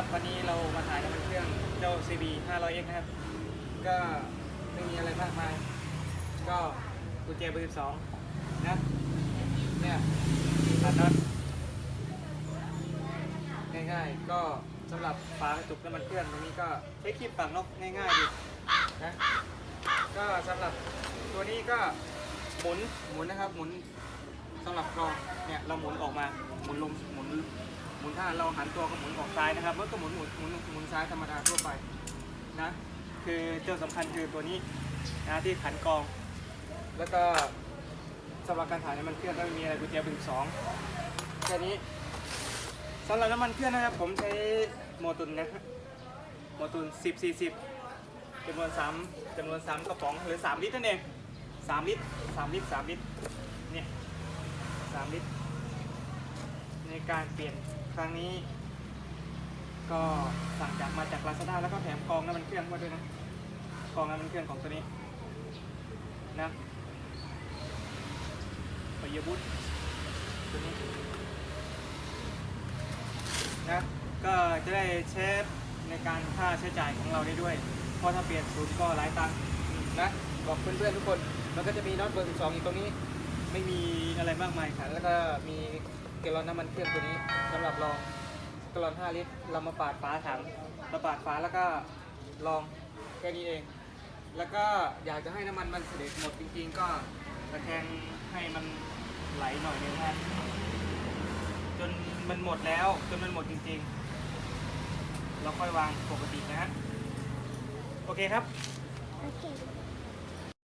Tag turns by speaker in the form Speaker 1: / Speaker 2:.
Speaker 1: ครับวันนี้เรามาถ่ายน้ำมันเครื่องเจ้า CB 500X นะครับ ก็ไม่มีอะไรมากมาย ก็กุญแจเบอร์12 นะ เนี่ยตัดน็อตง่ายๆ ก็สำหรับฝากระจุกน้ำมันเครื่องตรงนี้ก็ใช้ครีมฝังนกง่ายๆดีนะ ก็สำหรับตัวนี้ก็หมุนหมุนนะครับหมุนสำหรับกรองเนี่ยเราหมุนออกมาหมุนลมหมุน ถ้าเราหันตัวก็หมุนออกซ้ายนะครับมันก็หมุนหมุนหมุนหมุนซ้ายธรรมดาทั่วไปนะคือเจ้าสำคัญคือตัวนี้นะที่ขันกอง แล้วก็สำหรับการถ่ายน้ำมันเครื่องก็ไม่มีอะไรกุญแจบอร์สองแค่นี้สำหรับน้ำมันเครื่องนะครับ ผมใช้โมตุนนะครับโมตุน10 40จำนวนสามจำนวนสามกระป๋องหรือสามลิตรนั่นเองสามลิตรสามลิตรสามลิตรเนี่ยสามลิตร ในการเปลี่ยนครั้งนี้ ก็สั่งจากมาจากลาซาด้าแล้วก็แถมกองน้ำมันเครื่องมาด้วยนะกองน้ำมันเครื่องของตัวนี้นะปยบุตรตัวนี้นะก็จะได้เชฟในการค่าใช้จ่ายของเราได้ด้วย เพราะถ้าเปลี่ยนศูนย์ก็หลายตังค์นะบอกเพื่อนๆทุกคน แล้วก็จะมีน็อตเบอร์12อีกตรงนี้ ไม่มีอะไรมากมายค่ะแล้วก็มี เกลลอนน้ำมันเครื่องตัวนี้สำหรับลองเกลลอน 5 ลิตร เรามาปาดฝาถังมาปาดฝาแล้วก็ลองแค่นี้เอง แล้วก็อยากจะให้น้ำมันมันเสด็จหมดจริงๆ ก็ตะแคงให้มันไหลหน่อยนึงนะจนมันหมดแล้ว จนมันหมดจริงๆ เราค่อยวางปกตินะฮะโอเคครับ
Speaker 2: โอเค